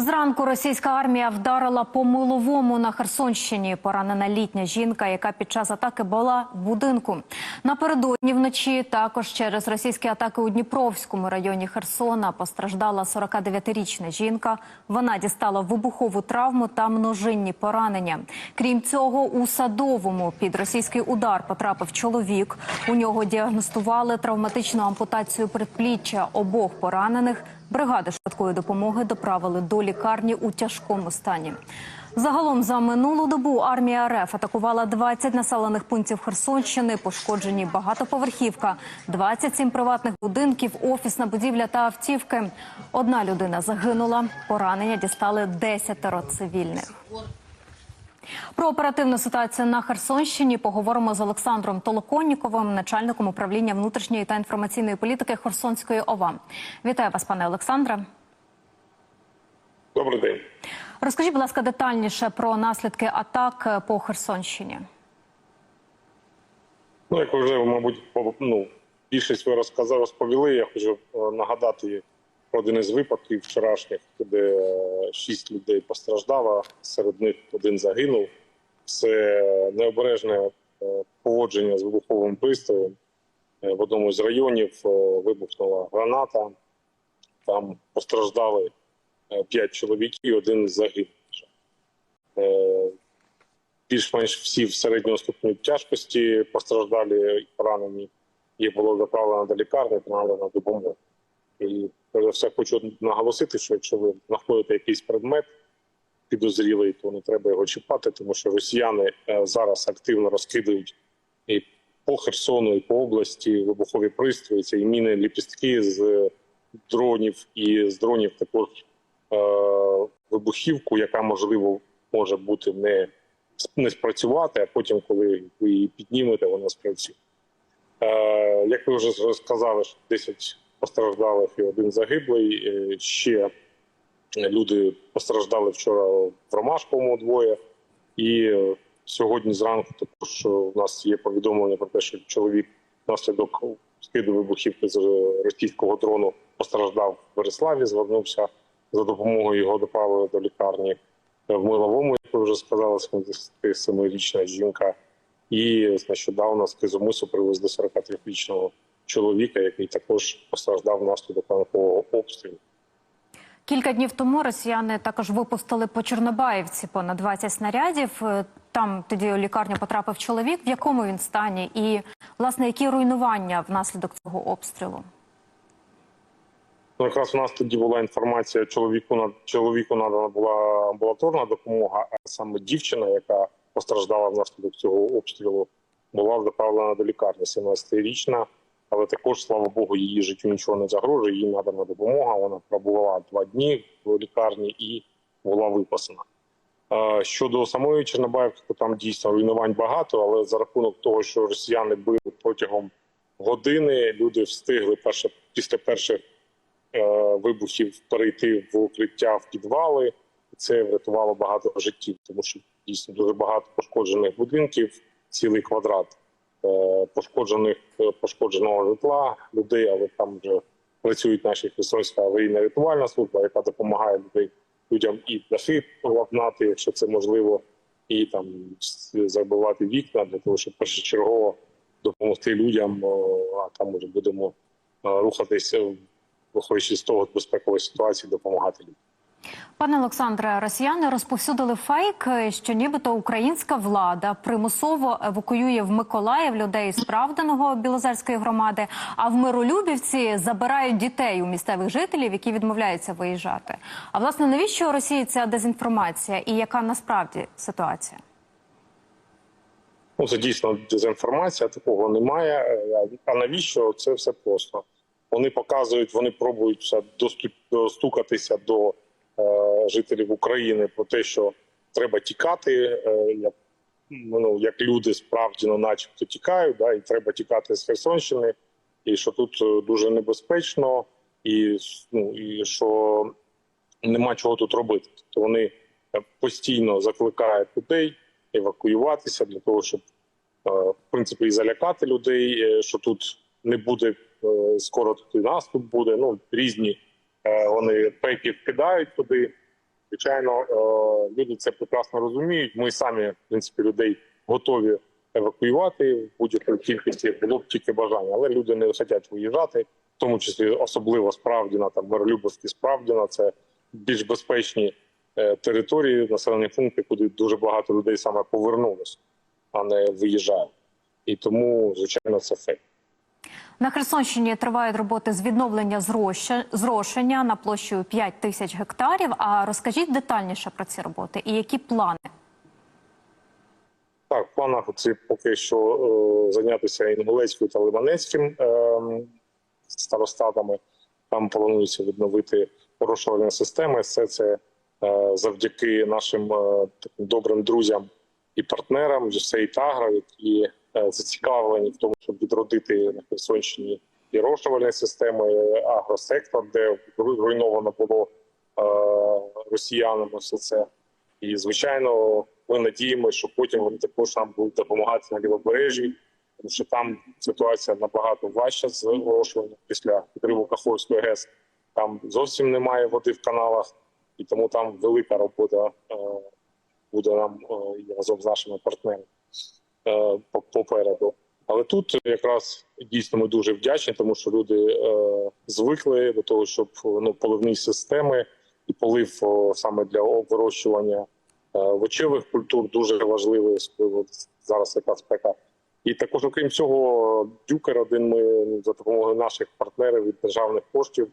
Зранку російська армія вдарила по миловому на Херсонщині. Поранена літня жінка, яка під час атаки була в будинку. Напередодні вночі також через російські атаки у Дніпровському районі Херсона постраждала 49-річна жінка. Вона дістала вибухову травму та множинні поранення. Крім цього, у садовому під російський удар потрапив чоловік. У нього діагностували травматичну ампутацію предпліччя обох поранених. Бригади швидкої допомоги доправили до лікарні у тяжкому стані. Загалом за минулу добу армія РФ атакувала 20 населених пунктів Херсонщини, пошкоджені багатоповерхівка, 27 приватних будинків, офісна будівля та автівки. Одна людина загинула. Поранення дістали 10 цивільних. Про оперативну ситуацію на Херсонщині поговоримо з Олександром Толоконніковим, начальником управління внутрішньої та інформаційної політики Херсонської ОВА. Вітаю вас, пане Олександре. Добрий день. Розкажіть, будь ласка, детальніше про наслідки атак по Херсонщині. Ну, як вже, мабуть, ну, більшість ви розказали, розповіли. Я хочу е, нагадати один із випадків вчорашніх, де шість людей постраждало, серед них один загинув. Це необережне е, поводження з вибуховим пристроєм. Е, В одному з районів е, вибухнула граната. Там постраждали п'ять чоловіків, один загинув. Більш-менш всі в середньому ступені тяжкості постраждалі поранені. Їх було доправлено до лікарні, надана допомогу. І за все хочу наголосити, що якщо ви знаходите якийсь предмет підозрілий, то не треба його чіпати, тому що росіяни е, зараз активно розкидають і по Херсону, і по області вибухові пристрої, це і міни ліпістки з дронів, і з дронів також е, вибухівку, яка можливо може бути не не спрацювати, а потім, коли ви її піднімете, вона спрацює. Е, як ви вже сказали, що 10 постраждалих і один загиблий. Е, ще люди постраждали вчора в Ромашковому двоє. І е, сьогодні зранку також е, у нас є повідомлення про те, що чоловік внаслідок скиду вибухівки з російського дрону постраждав в Береславі, звернувся за допомогою його доправили до лікарні в Миловому, як ви вже сказали, 77-річна жінка. І нещодавно з Кизомусу привезли 43-річного чоловіка, який також постраждав внаслідок танкового обстрілу. Кілька днів тому росіяни також випустили по Чорнобаївці понад 20 снарядів. Е, Там тоді у лікарню потрапив чоловік. В якому він стані, і власне які руйнування внаслідок цього обстрілу? Ну, якраз у нас тоді була інформація, чоловіку на чоловіку надана була амбулаторна допомога, а саме дівчина, яка постраждала внаслідок цього обстрілу, була доправлена до лікарні 17-річна. Але також, слава Богу, її життю нічого не загрожує. Їй надана допомога. Вона пробувала два дні в лікарні і була випасена. Щодо самої Чорнобаївки, то там дійсно руйнувань багато, але за рахунок того, що росіяни били протягом години, люди встигли перше після перших е, вибухів перейти в укриття в підвали. Це врятувало багато життів, тому що дійсно дуже багато пошкоджених будинків, цілий квадрат пошкоджених е, пошкодженого житла людей, але там вже працюють наші Херсонська аварійна рятувальна служба, яка допомагає людям і дахи обладнати, якщо це можливо, і там забивати вікна для того, щоб першочергово допомогти людям. А там вже будемо е, рухатися, виходячи з того безпекової ситуації, допомагати людям. Пане Олександре, росіяни розповсюдили фейк, е, що нібито українська влада примусово евакуює в Миколаїв людей з Правданого Білозерської громади, а в Миролюбівці забирають дітей у місцевих жителів, які відмовляються виїжджати. А власне навіщо Росії ця дезінформація і яка насправді ситуація? Ну, це дійсно дезінформація, такого немає. Е, А навіщо це все просто? Вони показують, вони пробують достукатися до жителів України про те, що треба тікати, е, як, ну, як люди справді ну, начебто тікають, да, і треба тікати з Херсонщини, і що тут е, дуже небезпечно, і, ну, і що нема чого тут робити. Тобто вони е, постійно закликають людей евакуюватися для того, щоб в принципі і залякати людей, що тут не буде скоро тут і наступ буде. Ну різні вони пеки кидають туди. Звичайно, е, люди це прекрасно розуміють. Ми самі, в принципі, людей готові евакуювати в будь-якій кількості, було б тільки бажання, але люди не хочуть виїжджати, в тому числі особливо Справдіна, там Миролюбовський Справдіна, це більш безпечні е, території, населені пункти, куди дуже багато людей саме повернулося, а не виїжджають. І тому, звичайно, це фейк. На Херсонщині тривають роботи з відновлення зрошення на площу 5 тисяч гектарів. А розкажіть детальніше про ці роботи і які плани? Так, в планах це поки що е, зайнятися Інгулецькою та Лиманецьким е, старостатами. Там планується відновити порошувальні системи. Все це е, завдяки нашим е, добрим друзям і партнерам «Юсейт Агро», які зацікавлені в тому, щоб відродити на Херсонщині і розшувальні системи, агросектор, де руйновано було е, росіянами все це. І звичайно, ми надіємося, що потім вони також нам будуть допомагати на лівобережжі, тому що там ситуація набагато важча з вирощуванням після підриву Каховської ГЕС. Там зовсім немає води в каналах, і тому там велика робота е, буде нам е, разом з нашими партнерами е, попереду. Але тут якраз дійсно ми дуже вдячні, тому що люди е, звикли до того, щоб ну поливні системи і полив саме для вирощування е, овочевих культур дуже важливий, особливо зараз яка спека. І також, окрім цього, дюкер один ми за допомогою наших партнерів від державних коштів.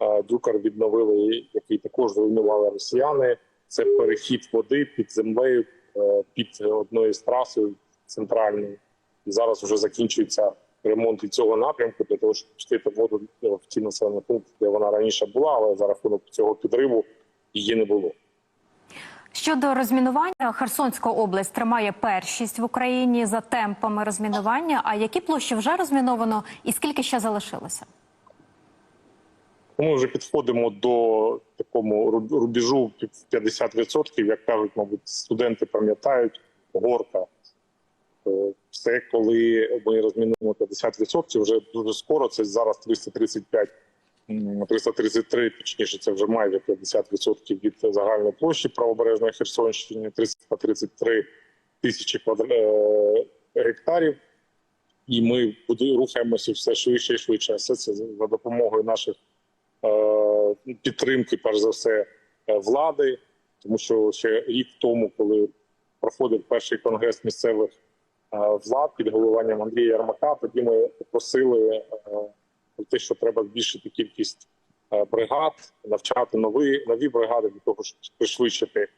е, Дюкер відновили, який також зруйнували росіяни. Це перехід води під землею е, під одною з трасою центральною. І зараз вже закінчується ремонт і цього напрямку для того, щоб пустити воду е, в ті населені пункти, де вона раніше була, але за рахунок цього підриву її не було. Щодо розмінування, Херсонська область тримає першість в Україні за темпами розмінування. А які площі вже розміновано і скільки ще залишилося? Ми вже підходимо до такому рубежу 50%, як кажуть, мабуть, студенти пам'ятають, горка. Це коли ми розмінуємо 50%, вже дуже скоро, це зараз 335, 333, точніше, це вже майже 50% від загальної площі правобережної Херсонщини, 333 тисячі е, гектарів. І ми рухаємося все швидше і швидше. Все це за допомогою наших е, підтримки, перш за все, е, влади, тому що ще рік тому, коли проходив перший конгрес місцевих влад під головуванням Андрія Ярмака, тоді ми попросили е, про те, що треба збільшити кількість е, бригад, навчати нові нові бригади для того, щоб пришвидшити е,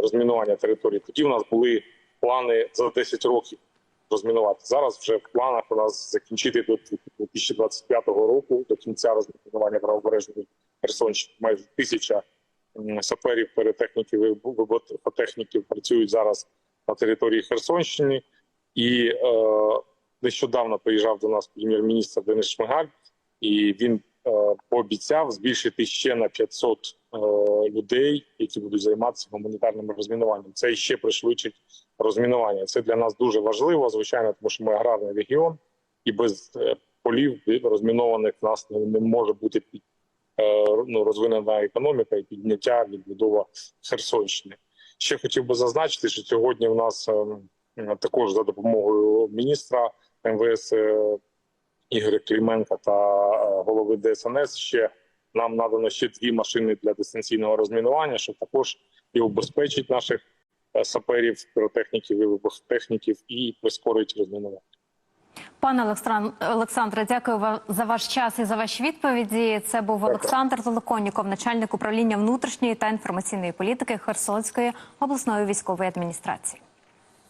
розмінування території. Тоді в нас були плани за 10 років розмінувати. Зараз вже в планах у нас закінчити до 2025 року, до кінця розмінування правобережної Херсонщини. Майже тисяча саперів, перетехніків і працюють зараз на території Херсонщини. І е, нещодавно приїжджав до нас прем'єр-міністр Денис Шмигаль, і він е, пообіцяв збільшити ще на 500 е, людей, які будуть займатися гуманітарним розмінуванням. Це ще пришвидшить розмінування. Це для нас дуже важливо, звичайно, тому що ми аграрний регіон, і без е, полів розмінованих в нас не, може бути під, е, ну, розвинена економіка і підняття відбудова Херсонщини. Ще хотів би зазначити, що сьогодні в нас е, також за допомогою міністра МВС е, Ігоря Клименка та е, голови ДСНС ще нам надано ще дві машини для дистанційного розмінування, що також і убезпечить наших е, саперів, піротехніків і вибухотехніків і прискорить розмінування. Пане Олександре, дякую вам за ваш час і за ваші відповіді. Це був Олександр Толоконніков, начальник управління внутрішньої та інформаційної політики Херсонської обласної військової адміністрації.